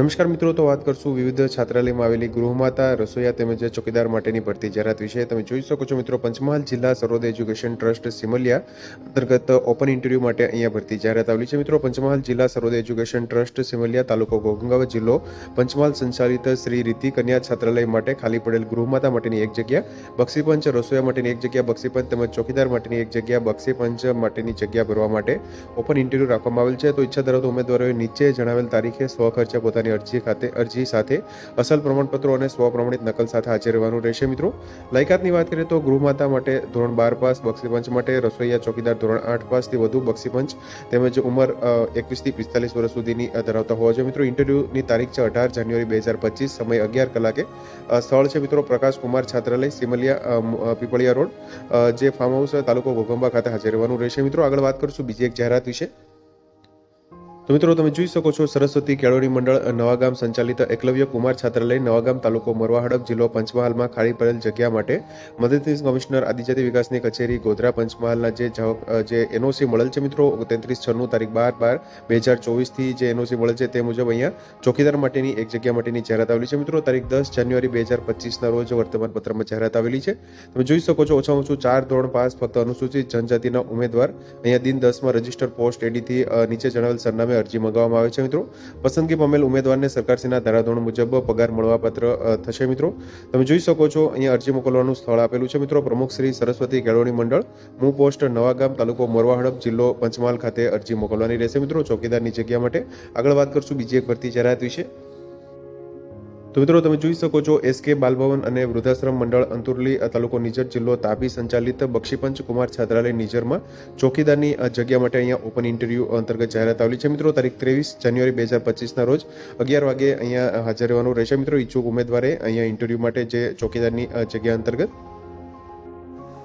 નમસ્કાર મિત્રો, તો વાત કરશું વિવિધ છાત્રાલયમાં આવેલી ગૃહમાતા રસોઈયા તેમજ ચોકીદાર માટેની ભરતી જાહેરાત વિશે. તમે જોઈ શકો છો મિત્રો, પંચમહાલ જિલ્લા સર્વોદય એજ્યુકેશન ટ્રસ્ટ સિમલિયા અંતર્ગત ઓપન ઇન્ટરવ્યૂ માટે અહીંયા ભરતી જાહેરાત આવેલી છે. મિત્રો, પંચમહાલ જિલ્લા સર્વોદય એજ્યુકેશન ટ્રસ્ટ સિમલિયા તાલુકો ગોગંગાવ જિલ્લો પંચમહાલ સંચાલિત શ્રી રીતિ કન્યા છાત્રાલય માટે ખાલી પડેલ ગૃહમાતા માટેની એક જગ્યા, બક્ષીપંચ રસોઈયા માટેની એક જગ્યા, બક્ષીપંચ તેમજ ચોકીદાર માટેની એક જગ્યા, બક્ષીપંચ માટેની જગ્યા ભરવા માટે ઓપન ઇન્ટરવ્યૂ રાખવામાં આવેલ છે. તો ઈચ્છા ધરાવતા ઉમેદવારોએ નીચે જણાવેલ તારીખે સ્વખર્ચે પોતાની અરજી ખાતે અરજી સાથે અસલ પ્રમાણપત્રો અને સ્વપ્રમાણિત નકલ સાથે હાજર રહેવાનું રહેશે મિત્રો. લાયકાતની વાત કરીએ તો ગૃહમાતા માટે ધોરણ બાર પાસ, બક્ષીપંચ માટે રસોઈયા ચોકીદાર ધોરણ આઠ પાસથી વધુ બક્ષીપંચ તેમજ ઉંમર એકવીસથી પિસ્તાલીસ વર્ષ સુધીની ધરાવતા હોવા જોઈએ. મિત્રો, ઇન્ટરવ્યૂની તારીખ છે અઢાર જાન્યુઆરી બે હજાર પચીસ, સમય અગિયાર કલાકે. સ્થળ છે મિત્રો પ્રકાશ કુમાર છાત્રાલય, સિમલિયા પીપળિયા રોડ જે ફાર્મ હાઉસ તાલુકો ઘોઘંબા ખાતે હાજર રહેવાનું રહેશે. મિત્રો, આગળ વાત કરશું બીજી એક જાહેરાત વિશે. તો મિત્રો તમે જોઈ શકો છો સરસ્વતી કેળવણી મંડળ નવાગામ સંચાલિત એકલવ્ય કુમાર છાત્રાલય, નવાગામ તાલુકો મોરવા જિલ્લો પંચમહાલમાં ખાલી પડેલ જગ્યા માટે મદદનીશ કમિશનર આદિજાતિ વિકાસની કચેરી ગોધરા પંચમહાલના જે જે એનઓસી મળેલ છે મિત્રો તેત્રીસ છન્નું તારીખ બાર બાર બે હજાર ચોવીસથી જે એનઓસી મળેલ છે તે મુજબ અહીંયા ચોકીદાર માટેની, એક જગ્યા માટેની જાહેરાત આવેલી છે મિત્રો. તારીખ દસ જાન્યુઆરી બે હજાર પચીસના રોજ વર્તમાન પત્રમાં જાહેરાત આવેલી છે. તમે જોઈ શકો છો ઓછામાં ઓછું ચાર ધોરણ પાસ, ફક્ત અનુસૂચિત જનજાતિના ઉમેદવાર અહીંયા દિન દસમાં રજિસ્ટર પોસ્ટ એડીથી નીચે જણાવેલ સરનામે અરજી મંગાવવામાં આવે છે મિત્રો. પસંદગી પામેલ ઉમેદવારને સરકારશ્રીના ધારાધોરણ મુજબ પગાર મળવાપાત્ર થશે મિત્રો. તમે જોઈ શકો છો, અહીંયા અરજી મોકલવાનું સ્થળ આપેલું છે મિત્રો. પ્રમુખ શ્રી સરસ્વતી કેળવણી મંડળ મૂ પોસ્ટ નવાગામ તાલુકો મોરવા હડપ જિલ્લો પંચમહાલ ખાતે અરજી મોકલવાની રહેશે મિત્રો. ચોકીદારની જગ્યા માટે આગળ વાત કરશું બીજી એક ભરતી જાહેરાત વિશે. તો મિત્રો તમે જોઈ શકો છો એસકે બાલભવન અને વૃદ્ધાશ્રમ મંડળ અંતુરલી તાલુકો નિજર જિલ્લો તાપી સંચાલિત બક્ષીપંચ કુમાર છાત્રાલય નિજરમાં ચોકીદારની જગ્યા માટે અહીંયા ઓપન ઇન્ટરવ્યૂ અંતર્ગત જાહેરાત આવેલી છે. મિત્રો, તારીખ ત્રેવીસ જાન્યુઆરી બે હજાર પચીસના રોજ અગિયાર વાગે અહીંયા હાજર રહેવાનું રહેશે. મિત્રો, ઈચ્છુક ઉમેદવારે અહીંયા ઇન્ટરવ્યૂ માટે જે ચોકીદારની જગ્યા અંતર્ગત